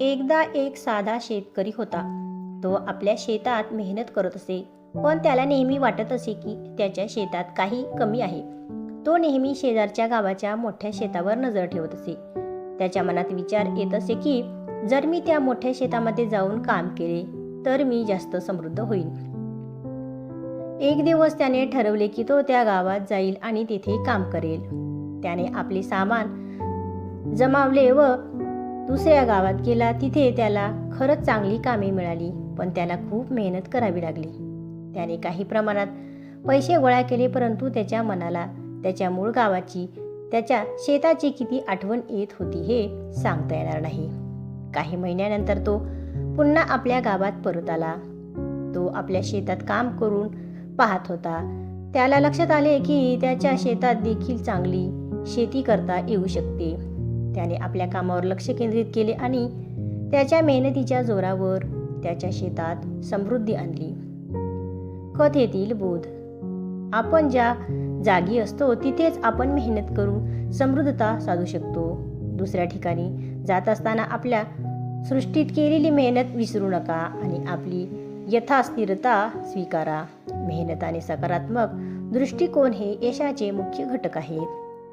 एकदा एक साधा शेतकरी होता. तो आपल्या शेतात मेहनत करत असे पण त्याला नेहमी वाटत असे की त्याच्या शेतात काही कमी आहे. तो नेहमी शेजारच्या गावाच्या मोठ्या शेतावर नजर ठेवत असे. त्याच्या मनात विचार येत असे की जर मी त्या मोठ्या शेतामध्ये जाऊन काम केले तर मी जास्त समृद्ध होईल एक दिवस त्याने ठरवले की तो त्या गावात जाईल आणि तिथे काम करेल. त्याने आपले सामान जमावले व दुसऱ्या गावात गेला तिथे त्याला खरंच चांगली कामे मिळाली पण त्याला खूप मेहनत करावी लागली. त्याने काही प्रमाणात पैसे गोळा केले परंतु त्याच्या मनाला त्याच्या मूळ गावाची त्याच्या शेताची किती आठवण येत होती हे सांगता येणार नाही. काही महिन्यानंतर तो पुन्हा आपल्या गावात परत आला. तो आपल्या शेतात काम करून पाहत होता. त्याला लक्षात आले की त्याच्या शेतात देखील चांगली शेती करता येऊ शकते. त्याने आपल्या कामावर लक्ष केंद्रित केले आणि त्याच्या मेहनतीच्या जोरावर त्याच्या शेतात समृद्धी आणली. कथेतील बोध. आपण ज्या जागी असतो तिथेच आपण मेहनत करून समृद्धता साधू शकतो. दुसऱ्या ठिकाणी जात असताना आपल्या सृष्टीत केलेली मेहनत विसरू नका आणि आपली यथास्थिरता स्वीकारा. मेहनत आणि सकारात्मक दृष्टिकोन हे यशाचे मुख्य घटक आहेत.